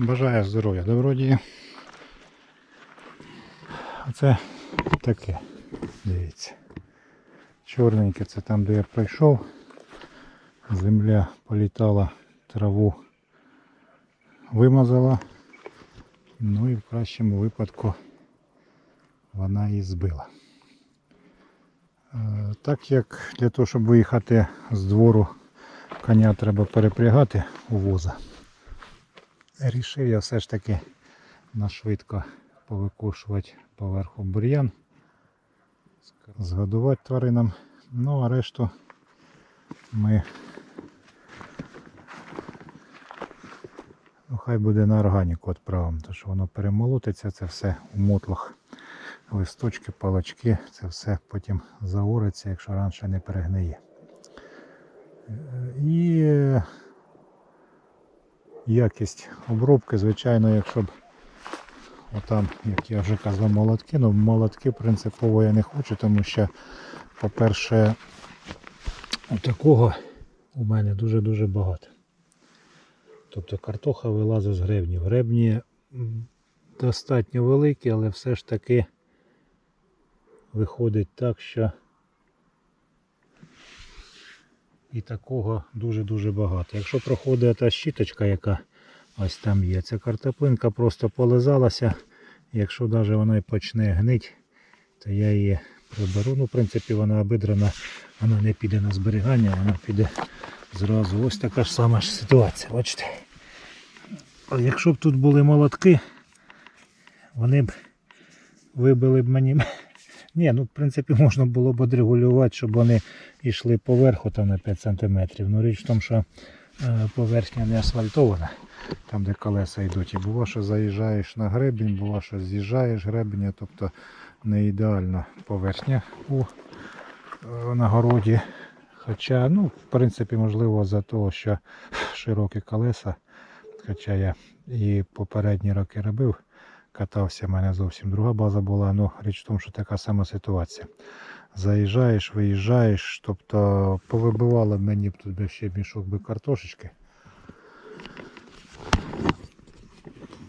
Бажаю здоров'я, добродії. Оце таке. Дивіться. Чорненьке це там, де я пройшов. Земля політала, траву вимазала. Ну і в кращому випадку вона її збила. Е, Так як для того, щоб виїхати з двору, коня треба перепрягати у воза. Рішив я все ж таки нашвидко повикошувати поверху бур'ян, згодувати тваринам. Ну а решту ми ну, хай буде на органіку відправимо, тому що воно перемолотиться, це все у мотлах. Листочки, палочки, це все потім заориться, якщо раніше не перегниє. Е, І якість обробки, звичайно, якщо б отам, як я вже казав, молотки, ну молотки принципово я не хочу, тому що, по-перше, такого у мене дуже-дуже багато. Тобто картоха вилазить з гребнів. Гребні достатньо великі, але все ж таки виходить так, що і такого дуже-дуже багато. Якщо проходить та щіточка, яка ось там є, ця картоплинка просто полизалася. Якщо навіть вона і почне гнить, то я її приберу. Ну, в принципі, вона обидрана, вона не піде на зберігання, вона піде зразу. Ось така ж сама ж ситуація, бачите. А якщо б тут були молотки, вони б вибили б мені. Ні, ну в принципі можна було б отрегулювати, щоб вони йшли поверху там на 5 см. Ну річ в тому, що е, поверхня не асфальтована, там де колеса йдуть. І було, що заїжджаєш на гребінь, було, що з'їжджаєш гребеня, тобто не ідеальна поверхня у е, на городі. Хоча, ну, в принципі, можливо, за того, що широкі колеса, хоча я і попередні роки робив, катався, в мене зовсім друга база була. Ну, річ в тому, що така сама ситуація. Заїжджаєш, виїжджаєш, тобто повибивало мені б тут ще мішок би картошечки.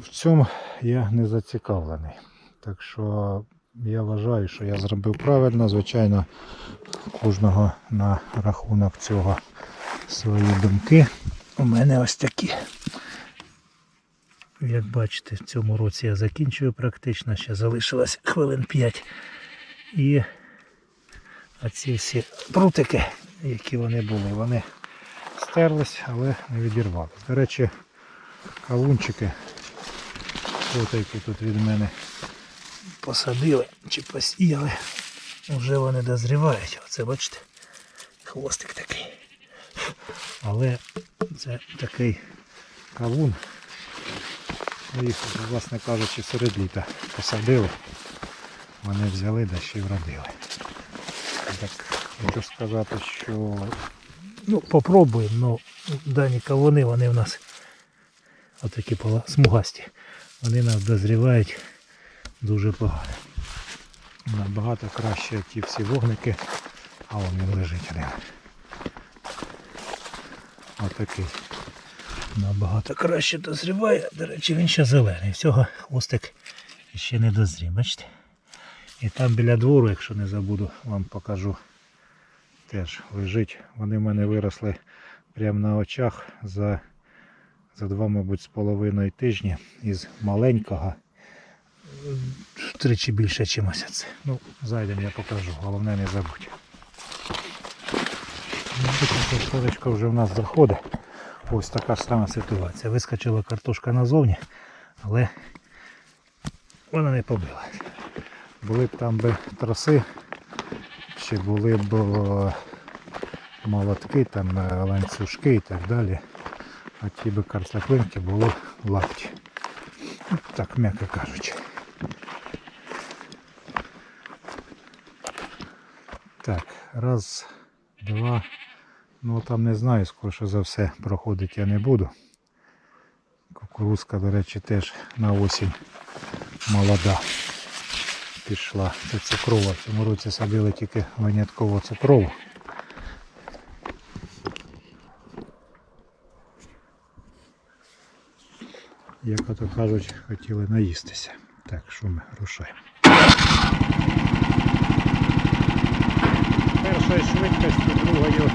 В цьому я не зацікавлений. Так що я вважаю, що я зробив правильно. Звичайно, кожного на рахунок цього свої думки. У мене ось такі. Як бачите, в цьому році я закінчую практично, ще залишилось хвилин 5. І оці всі прутики, які вони були, вони стерлись, але не відірвались. До речі, кавунчики, от які тут від мене посадили чи посіяли, вже вони дозрівають. Оце бачите, хвостик такий. Але це такий кавун. Їх, власне кажучи, серед літа посадили. Вони взяли да ще й вродили. Так, хочу сказати, що ну, попробуємо, ну дані кавуни, вони в нас отакі смугасті. Вони нас дозрівають дуже погано. Набагато краще ті всі вогники, а він лежить один. Отакий. Набагато краще дозріває. До речі, він ще зелений. Всього хвостик ще не дозрів, бачите? І там біля двору, якщо не забуду, вам покажу. Теж лежить. Вони в мене виросли прямо на очах за, за два, мабуть, з половиною тижні із маленького. Втричі більше, ніж це. Ну, зайдемо, я покажу. Головне не забудь. Картошка вже в нас заходить. Ось така ж сама ситуація. Вискочила картошка назовні, але вона не побила. Були б там би троси, чи були б молотки, там е, ланцюжки і так далі. А ті би картоплинки були лапті. Ну, Так, м'яко кажучи. Так, раз, два. Ну там не знаю, скоріше за все проходити я не буду. Кукурузка, до речі, теж на осінь молода пішла. Це цукрова. В цьому році садили тільки винятково цукрову. як ото кажуть, хотіли наїстися. Так, що ми рушаємо. Першою швидкістю, другою.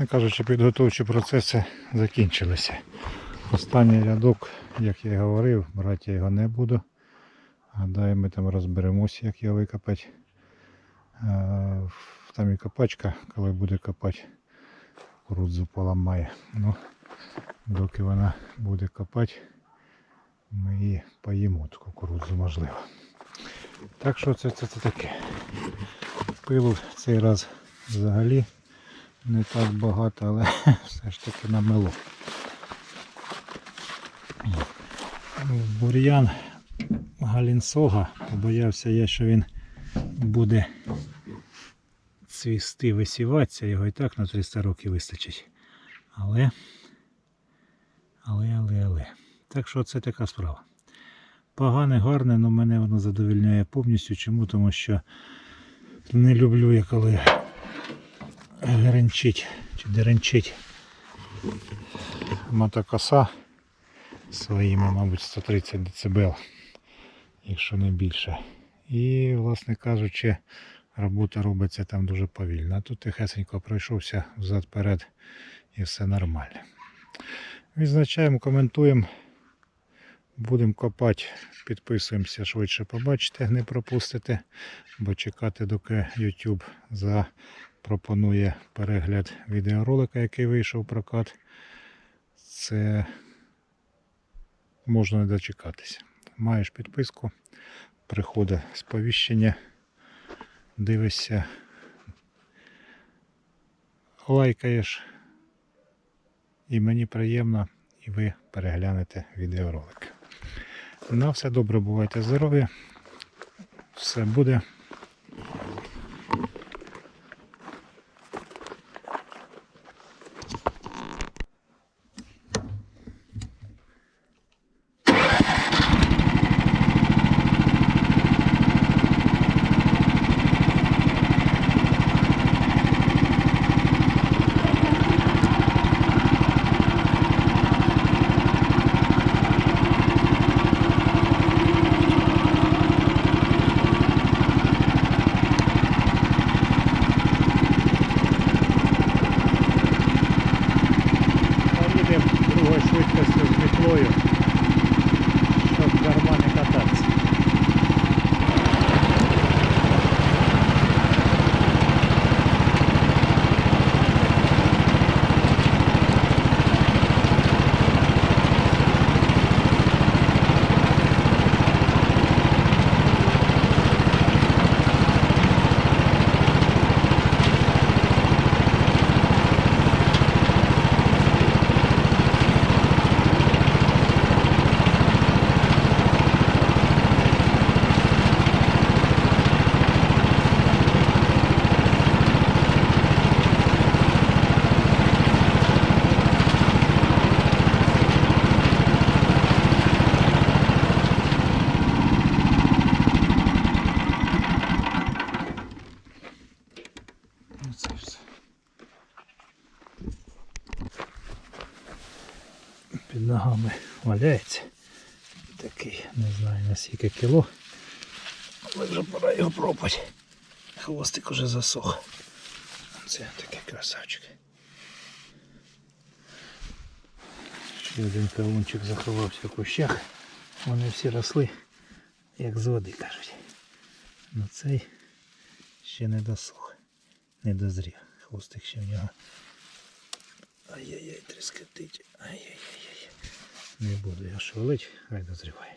Власне кажучи, підготовчі процеси закінчилися. Останній рядок, як я і говорив, брати я його не буду. Гадаю, ми там розберемося, як його викопати. Там і копачка, коли буде копати, кукурудзу поламає. Ну, доки вона буде копати, ми її поїмо, ту кукурудзу можливо. Так що це, це, це таке. Пилу цей раз взагалі не так багато, але все ж таки намело. Бур'ян Галінсога, побоявся я, що він буде цвісти, висіватися, його і так на 300 років вистачить. Але, але, але, але. Так що це така справа. Погане, гарне, але мене воно задовільняє повністю. Чому? Тому що не люблю я коли гренчить чи деренчить мотокоса своїми, мабуть, 130 дБ, якщо не більше. І, власне кажучи, робота робиться там дуже повільно. Тут тихесенько пройшовся взад-перед і все нормально. Відзначаємо, коментуємо. Будемо копати, підписуємося швидше побачите, не пропустите, бо чекати, доки YouTube запропонує перегляд відеоролика, який вийшов в прокат, це можна не дочекатися. Маєш підписку, приходить сповіщення, дивишся, лайкаєш, і мені приємно, і ви переглянете відеоролик. На все добре, бувайте здорові. Все буде. Кіло. Але вже пора його пробувати. Хвостик уже засох. Це такий красавчик. Ще один кавунчик заховався в кущах. Вони всі росли, як з води кажуть. Ну цей ще не досох, не дозрів. Хвостик ще в нього. Ай-яй-яй, тріскотить. Ай-яй-яй. Не буду я швалить, хай дозріває.